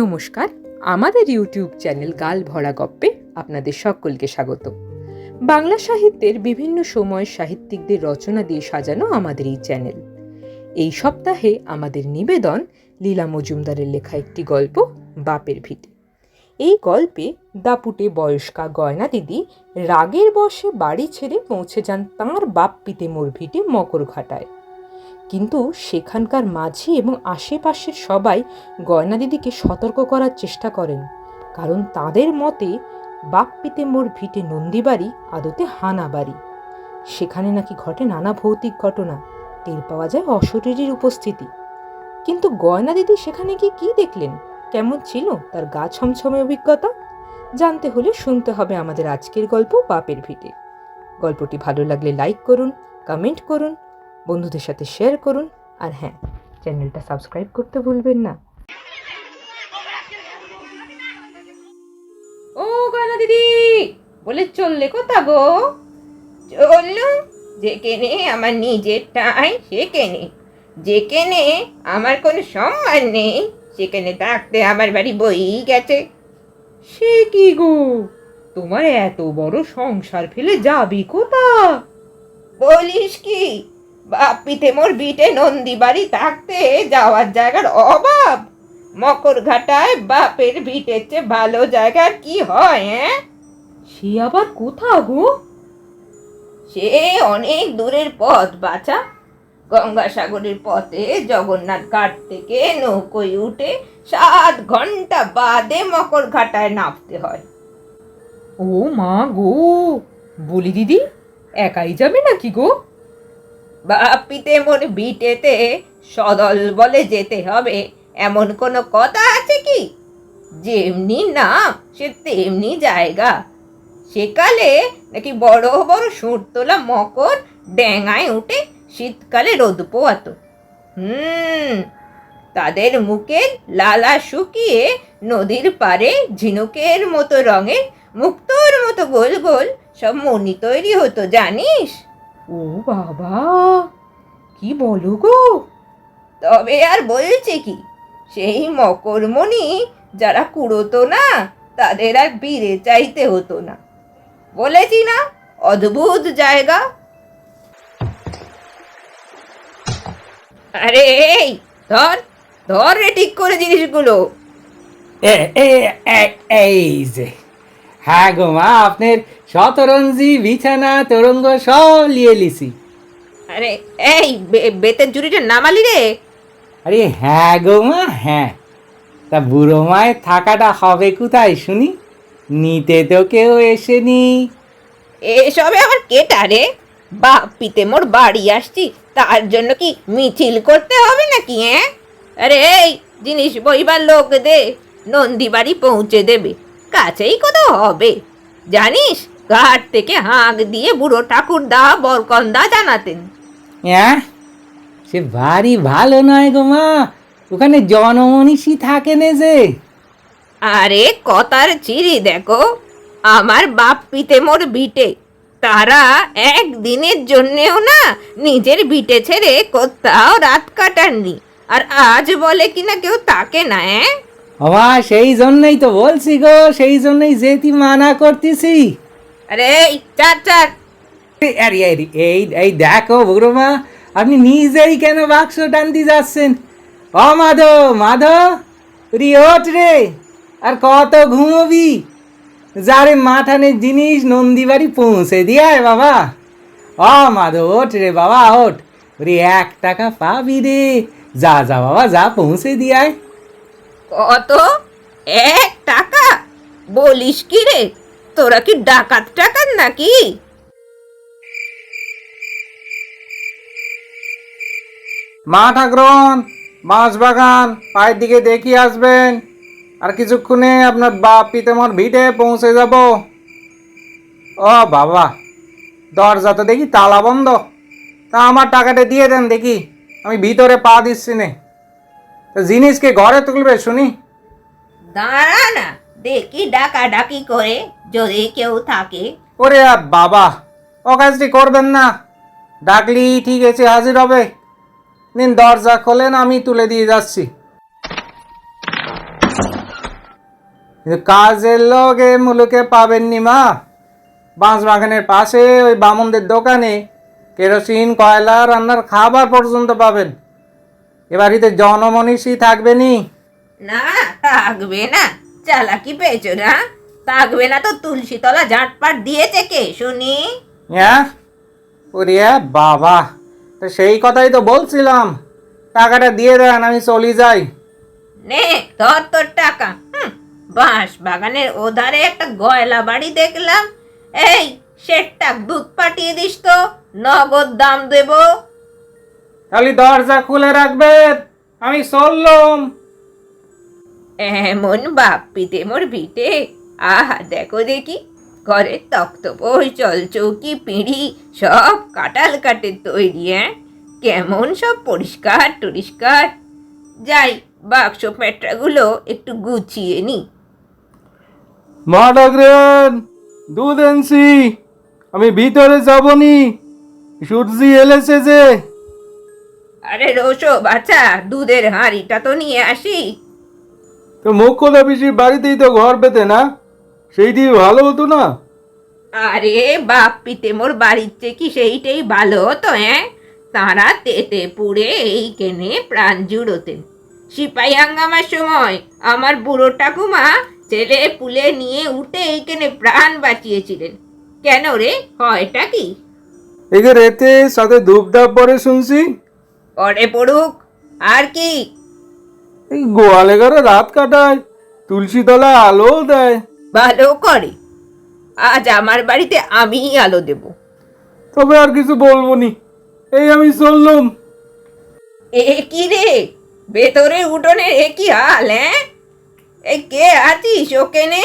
নমস্কার, আমাদের YouTube channel গাল ভরা গপ্পে আপনাদের সকলকে স্বাগত। বাংলা সাহিত্যের বিভিন্ন সময় সাহিত্যিকদের রচনা দিয়ে সাজানো আমাদের এই চ্যানেল। এই সপ্তাহে আমাদের নিবেদন লীলা মজুমদারের লেখা একটি গল্প, বাপের ভিটে। এই গল্পে দাপুটে বয়স্কা গয়না দিদি রাগের বশে বাড়ি ছেড়ে পৌঁছে যান তাঁর বাপ পিতে মোর ভিটে মকরঘাটায় কিন্তু সেখানকার মাঝি এবং আশেপাশের সবাই গয়না দিদিকে সতর্ক করার চেষ্টা করেন। কারণ তাদের মতে, বাপ পিতেমোর ভিটে নন্দীবাড়ি, আদতে হানা বাড়ি সেখানে নাকি ঘটে নানা ভৌতিক ঘটনা, টের পাওয়া যায় অশরীরীর উপস্থিতি। কিন্তু গয়না দিদি সেখানে গিয়ে কী দেখলেন? কেমন ছিল তার গা ছমছমে অভিজ্ঞতা? জানতে হলে শুনতে হবে আমাদের আজকের গল্প বাপের ভিটে। গল্পটি ভালো লাগলে লাইক করুন, কমেন্ট করুন বন্ধুদের সাথে শেয়ার করুন। আর হ্যাঁ চ্যানেলটা সাবস্ক্রাইব করতে ভুলবেন না। ও গয়না দিদি, বলে চললে কোথা গো। চললু যেখানে আমার নিজেরটাই সেখানে যেখানে আমার কোনো সম্মান নেই সেখানে থাকতে আমার বাড়ি বই গেছে। সে কি গো? তোমার এত বড় সংসার ফেলে যাবি কোথা? বলিস কি বাপিতে মোর বিটে নন্দী বাড়ি থাকতে যাওয়ার জায়গার অভাব। মকর ঘাটায় বাপের ভিটের চেয়ে ভালো জায়গার কি হয় হ্যাঁ? সে আবার কোথা গো? সে অনেক দূরের পথ বাছা। গঙ্গাসাগরের পথে জগন্নাথ ঘাট থেকে নৌকোয় উঠে সাত ঘণ্টা বাদে মকর ঘাটায় নামতে হয়। ও মা গো বলি দিদি একাই যাবে নাকি গো? বাপিতে মোর বিটেতে, সদল বলে যেতে হবে। এমন কোনো কথা আছে কি? যেমনি নাম, সে তেমনি জায়গা। সেকালে নাকি বড় বড় সুর তোলা মকর ড্যাঙায় উঠে শীতকালে রোদ পোয়াত হুম, তাদের মুখের লালা শুকিয়ে নদীর পারে ঝিনুকের মতো রঙের মুক্তোর মতো গোল গোল সব মণি তৈরি হতো, জানিস? ও বাবা কি বলো গো? তবে আর বলছে কি সেই মকরমণি যারা কুড়োতো না তাদের আর বীরে চাইতে হতো না। বলেছি না অদ্ভুত জায়গা। আরে এই ধর ধর রে ঠিক করে জিনিসগুলো। এই যে। হ্যাঁ গো মা আপনার শতরঞ্জি বিছানা তরঙ্গ সব লিয়ে লিছি আরে এই বে- বেতের জুড়িটা নামালি রে। আরে হ্যাঁ গো মা হ্যাঁ। তা বুড়ো মায়ের থাকাটা হবে কোথায় শুনি? নিতে তো কেউ এসেনি। এসবে আবার কেটা রে? বাপিতে মোর বাড়ি আসছি তার জন্য কি মিছিল করতে হবে নাকি হ্যাঁ? আরে এই জিনিস বইবার লোক দে নন্দী বাড়ি পৌঁছে দেবে। কাছেই কোথাও হবে। জানিস ঘাট থেকে হাঁক দিয়ে বুড়ো ঠাকুর দা বরকন্দা জানাতেন। হ্যাঁ সে ভারী ভালো নয় গো মা ওখানে জনমনীষী থাকে না যে। আরে কথার চিরি দেখো আমার বাপ পিতে মোর ভিটে তারা একদিনের জন্যেও না নিজের ভিটে ছেড়ে কোথাও রাত কাটাননি আর আজ বলে কিনা কেউ তাকে না হ্যাঁ বাবা সেই জন্যই তো বলছি গো সেই জন্যই যেতি মানা করতেছি। আরে এই চার চার। আরে আরে এই এই দেখো বুড়ো মা আপনি নিজেই কেন বাক্স টানতে যাচ্ছেন? ও মাধব মাধব রি ওঠ রে আর কত ঘুমবি? যারে মাঠানের জিনিস নন্দীবাড়ি পৌঁছে দিয়ায় বাবা। অ মাধব ওঠ রে বাবা ওঠ। রে এক টাকা পাবি রে। যা যা বাবা যা পৌঁছে দিয়ায়। কত এক টাকা? বলিস কি রে? তোরা কি ডাকাত টাকাত নাকি? মা ঠাকরন, মাছ বাগান, পায়ের দিকে দেখিয়ে আসবেন। আর কিছুক্ষণে আপনার বাপ পিতামর ভিটে পৌঁছে যাব। ও বাবা, দরজা তো দেখি তালা বন্ধ। তা আমার টাকাটা দিয়ে দেন দেখি, আমি ভিতরে পা দিচ্ছি নে। জিনিসকে ঘরে তুলবে শুনি। দাঁড়া না দেখি ডাকা ডাকি করে যদি কেউ থাকে। ওরে বাবা ও কাজটি করবেন না। ডাকলি ঠিক আছে হাজির হবে। নিন দরজা খোলেন আমি তুলে দিয়ে যাচ্ছি। কাজের লোক মুলুকে পাবেননি মা। বাঁশ বাগানের পাশে ওই বামনদের দোকানে কেরোসিন কয়লা রান্নার খাবার পর্যন্ত পাবেন। এ বাড়িতে জনমনীষী থাকবে নি? না থাকবে না। চালাকি পেয়েছ না? থাকবে না তো তুলসী তলা ঝাঁটপাট দিয়েছে কে শুনি? হ্যাঁ ওরে বাবা তো সেই কথাই তো বলছিলাম। টাকাটা দিয়ে দেন আমি চলে যাই। নে ধর তোর টাকা। বাঁশ বাগানের ওধারে একটা গয়লা বাড়ি দেখলাম। এই শেটটা দুধ পাঠিয়ে দিস তো নগদ দাম দেবো। খালি দরজা খুলে রাখবেন আমি চললাম। এমন বাপ পিতে মোর ভিটে। আহা দেখো দেখি ঘরে তক্ত বই চল চৌকি পিঁড়ি সব কাটাল কাঠের তৈরি হ্যাঁ? কেমন সব পরিষ্কার টরিষ্কার। যাই বাক্স পেট্রাগুলো একটু গুছিয়ে নি। মা ডাকরেন দুধ এনেছি আমি ভিতরে যাবনি। সূর্যি এলেছে যে। আরে রোসো বাচ্চা দুধের হাঁড়িটা তো নিয়ে আসি। তো মুখ্যদা পিসির বাড়িতেই তো ঘর পেতে না? সেইটি ভালো হতো না? আরে বাপ পিতে মোর বাড়ির চেয়ে কি সেইটাই ভালো হতো হ্যাঁ? তাঁরা তেতে পুড়ে এই কেনে প্রাণ জুড়োতেন সিপাহী হাঙ্গামার সময় আমার বুড়ো ঠাকুমা ছেলে পুলে নিয়ে উঠে এইখানে প্রাণ বাঁচিয়েছিলেন। কেন রে হয়টা কি? একে রেতে সাথে ধূপধাপ পরে শুনছি। পরে পড়ুক আর কি? এই গোয়ালে ঘরে রাত কাটায় তুলসী তলায় আলো দেয়। ভালো করে। আজ আমার বাড়িতে আমিই আলো দেব। তবে আর কিছু বলব নি এই আমি চললাম। এ কি রে? ভেতরে উঠোনের এ কি হাল হ্যাঁ? এ কে আছিস ওকেনে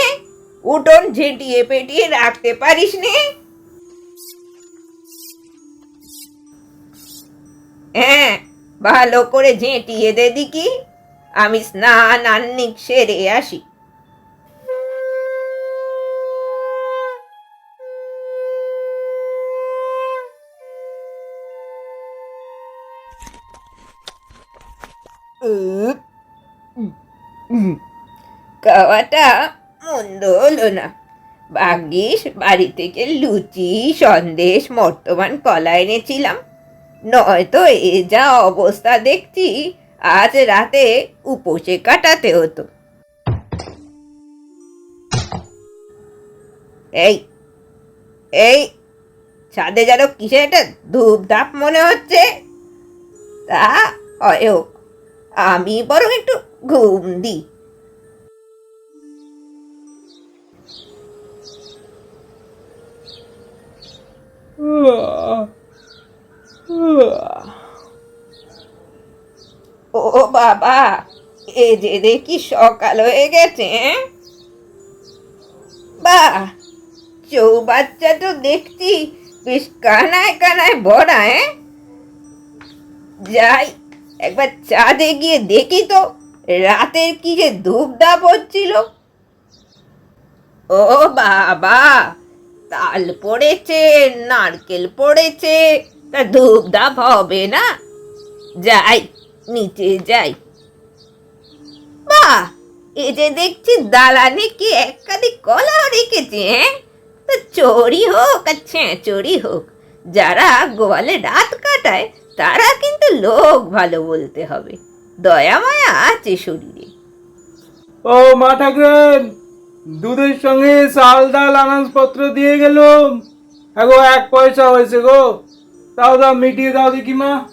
উঠোন ঝেঁটিয়ে পেটিয়ে রাখতে পারিস নে? হ্যাঁ ভালো করে ঝেঁটিয়ে দে দিকি আমি স্নান আন্নিক সেরে আসি। খাওয়াটা মন্দ হলো না। ভাগ্যিস বাড়ি থেকে লুচি, সন্দেশ, বর্তমান কলা এনেছিলাম। নয়তো এ যা অবস্থা দেখছি, আজ রাতে উপসে কাটাতে হতো। এই এই, ছাদে যেন কিসে একটা ধূপ ধাপ মনে হচ্ছে? তা, হয় আমি বরং একটু ঘুম দিই। ও বাবা, এ যে দেখি সকাল হয়ে গেছে হ্যাঁ? চৌ বাচ্চা তো দেখছি বেশ কানায় কানায় ভরা হ্যাঁ যাই, একবার চাঁদে গিয়ে দেখি তো, রাতের কি যে ধূপধাপ হচ্ছিল ও, বাবা, তাল পড়েছে, নারকেল পড়েছে তা ধূপধাপ হবে না। যাই, নিচে যাই। বাহ, এ যে দেখছি দালানে কি একাধিক কলা রেখেছে হ্যাঁ? তা চোরি হোক আর চুরি হোক, যারা গোয়ালে রাত কাটায়, তারা কিন্তু লোক ভালো বলতে হবে। দয়া মায়া আছে শরীরে। ও মা ঠাকুরেন, দুধের সঙ্গে চাল, ডাল, আনাজপত্র দিয়ে গেলাম। এগো এক পয়সা হয়েছে গো। তাও দাম মিটিয়ে দাও দেখি মা।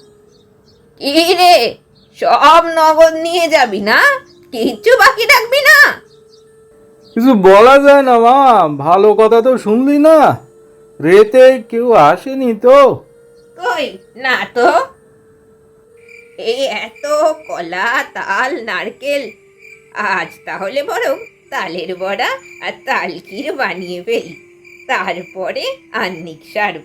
কি রে সব নগদ নিয়ে যাবি না? কিচ্ছু বাকি রাখবি না। কিছু বলা যায় না মা। ভালো কথা তো শুনলি না। রেতে কেউ আসেনি তো। কই? না তো। এই এত কলা তাল নারকেল। আজ তাহলে বরং তালের বড়া আর তালকির বানিয়ে ফেলি। তারপরে আন্নিক সারব।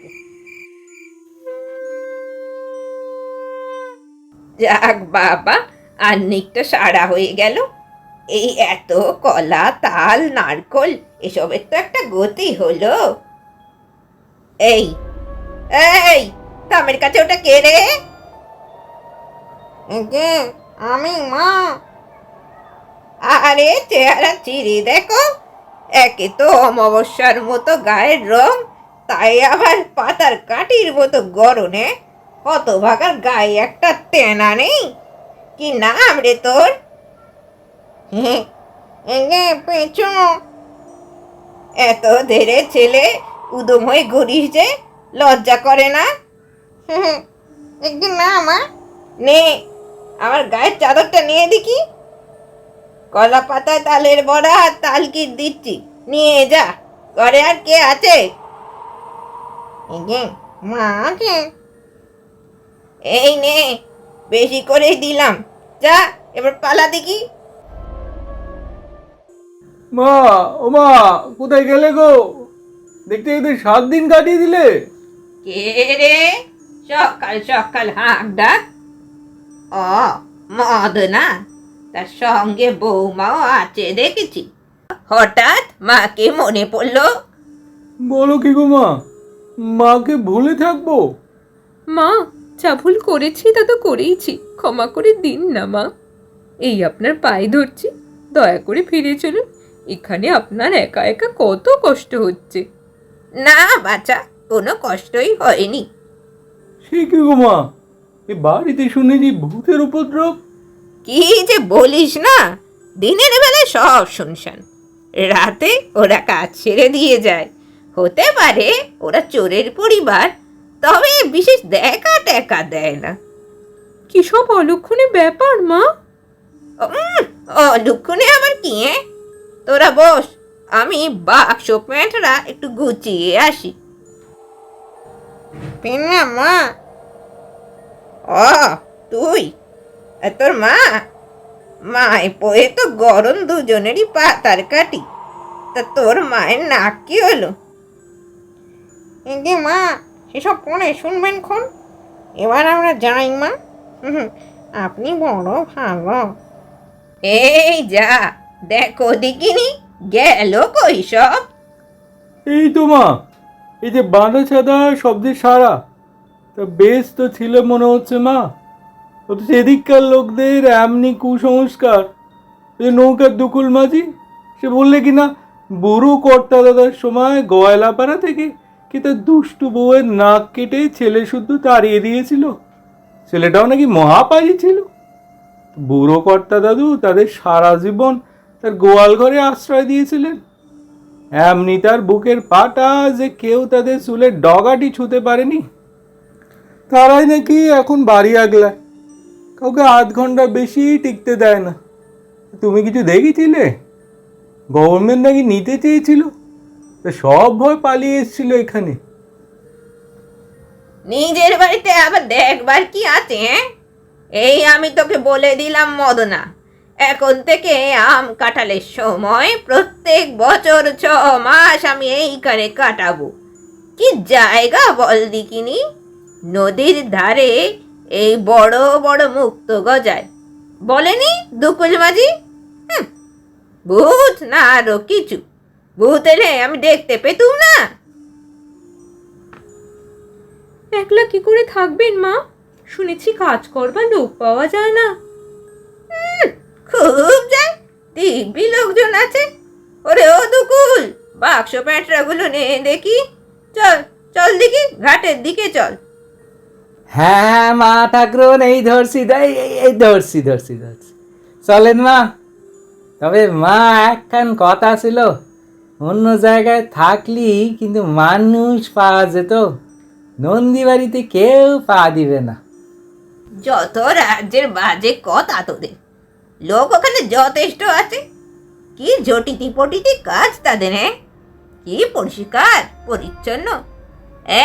যাক বাবা আন্নিকটা সারা হয়ে গেল। এই এত কলা, তাল, নারকল, এসবের তো একটা গতি হলো। এই এই, তামের কাছে ওটা কে রে? আমি, মা। আরে, চেহারা চিরি দেখো। একে তো অমাবস্যার মতো গায়ের রং, তাই আবার পাতার কাটির মতো গরনে কত ভাগার গায়ে একটা তেনা নেই। কি নাম রে তোর? পেঁচো। এত ধীরে ছেলে উদম হয়ে ঘুরিস যে, লজ্জা করে না? একটু না আমার নে, আমার গায়ের চাদরটা নিয়ে দেখি। কলা পাতায় তালের বড়া আর তালকির দিচ্ছি। নিয়ে যা, ঘরে আর কে আছে? মা আছে এই নে বেশি করেই দিলাম। যা এবার পালা দেখি। মা ও মা কোথায় গেলে গো? দেখতে দেখতে সাত দিন কাটিয়ে দিলে। কে রে? সকাল সকাল হাঁক ডাক। ও মদ না তার সঙ্গে বৌমাও আছে দেখেছি। হঠাৎ মাকে মনে পড়ল। বলো কি গো মা মাকে ভুলে থাকব? মা যা ভুল করেছি তা তো করেইছি। ক্ষমা করে দিন না মা। এই আপনার পায়ে ধরছি। দয়া করে ফিরে চলুন। এখানে আপনার একা একা কত কষ্ট হচ্ছে। না বাচ্চা কোনো কষ্টই হয়নি। সে কি গো মা? এ বাড়িতে শুনেছি ভূতের উপদ্রব। কি যে বলিস না? দিনের বেলায় সব শুনশান। রাতে ওরা কাজ ছেড়ে দিয়ে যায়। হতে পারে ওরা চোরের পরিবার তবে বিশেষ দেখা টেকা দেয় না। কি সব অলক্ষণে ব্যাপার মা? দুক্ষণে আবার কি? তোরা বস আমি বাক্স প্যান্টরা একটু গুছিয়ে আসি। পেনা মা। ও তুই তোর মা? মায় পয়ে তো গরম দুজনেরই পাতার কাটি তা তোর মায়ের নাক কি হলো? মা সেসব পরে শুনবেন খন? এবার আমরা যাই মা। হুম, আপনি বড় ভালো। এই যা দেখো দেখিনি গেল কই সব এই তো মা। এই যে বাঁধা ছাদা শব্দের সারা। তা বেশ তো ছিল মনে হচ্ছে মা। অথচ এদিককার লোকদের এমনি কুসংস্কার। যে নৌকার দুকুল মাঝি সে বললে কি না বুড়ো কর্তা দাদার সময় গয়লাপাড়া থেকে কি তার দুষ্টু বউয়ের নাক কেটে ছেলে শুদ্ধ তাড়িয়ে দিয়েছিল। ছেলেটাও নাকি মহাপাজি ছিল। বুড়ো কর্তা দাদু তাদের সারা জীবন তার গোয়াল ঘরে আশ্রয় দিয়েছিলেন। এমনি তার বুকের পাটা যে কেউ তাদের চুলের ডগাটি ছুতে পারেনি। তারাই নাকি এখন বাড়ি আগলায়। কাউকে আধ ঘণ্টা বেশি টিকতে দেয় না। তুমি কিছু দেখেছিলে? গভর্নমেন্ট নাকি নিতে চেয়েছিল? সব ভয় পালিয়ে এসেছিল এখানে। নিজের বাড়িতে আবার দেখবার কি আছে হ্যাঁ? এই আমি তোকে বলে দিলাম, মদনা। এখন থেকে আম কাঁঠালের সময় প্রত্যেক বছর ছ মাস আমি এইখানে কাটাবো। কি জায়গা বল দিকিনি নদীর ধারে এই বড় বড় মুক্ত গজায়। বলেনি দুকুল মাঝি? ভূত না আরও কিছু। ভূত এলে আমি দেখতে পেতুম না। একলা কি করে থাকবেন, মা? শুনেছি কাজ করবার লোক পাওয়া যায় না। খুব যায়। দিব্যি লোকজন আছে। ওরে ও দুকুল। বাক্স প্যাঁটরাগুলো নে, দেখি। চল চল দেখি, ঘাটের দিকে চল। হ্যাঁ মা, ঠাকুরন, এই ধরছি এই- এই ধরছি ধরছি ধরছি। চলেন, মা। তবে মা, একখান কথা ছিল। অন্য জায়গায় থাকলি কিন্তু মানুষ পাওয়া যেত। নন্দী বাড়িতে কেউ পা দিবে না। যত রাজ্যের বাজে কথা তোদের, লোক ওখানে যথেষ্ট আছে। কি জটিতি পটিতি কাজ তাদের হ্যাঁ? কি পরিষ্কার, পরিচ্ছন্ন।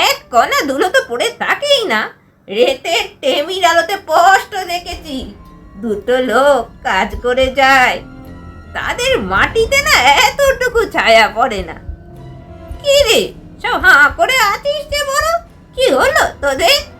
এক কণা ধুলো তো পড়ে থাকেই না। রেতে টেমির আলোতে স্পষ্ট দেখেছি, দুটো লোক কাজ করে যায়। তাদের মাটিতে না এতটুকু ছায়া পড়ে না। কি রে, সব হাঁ করে আছিস যে বড়? কি হলো তোদের?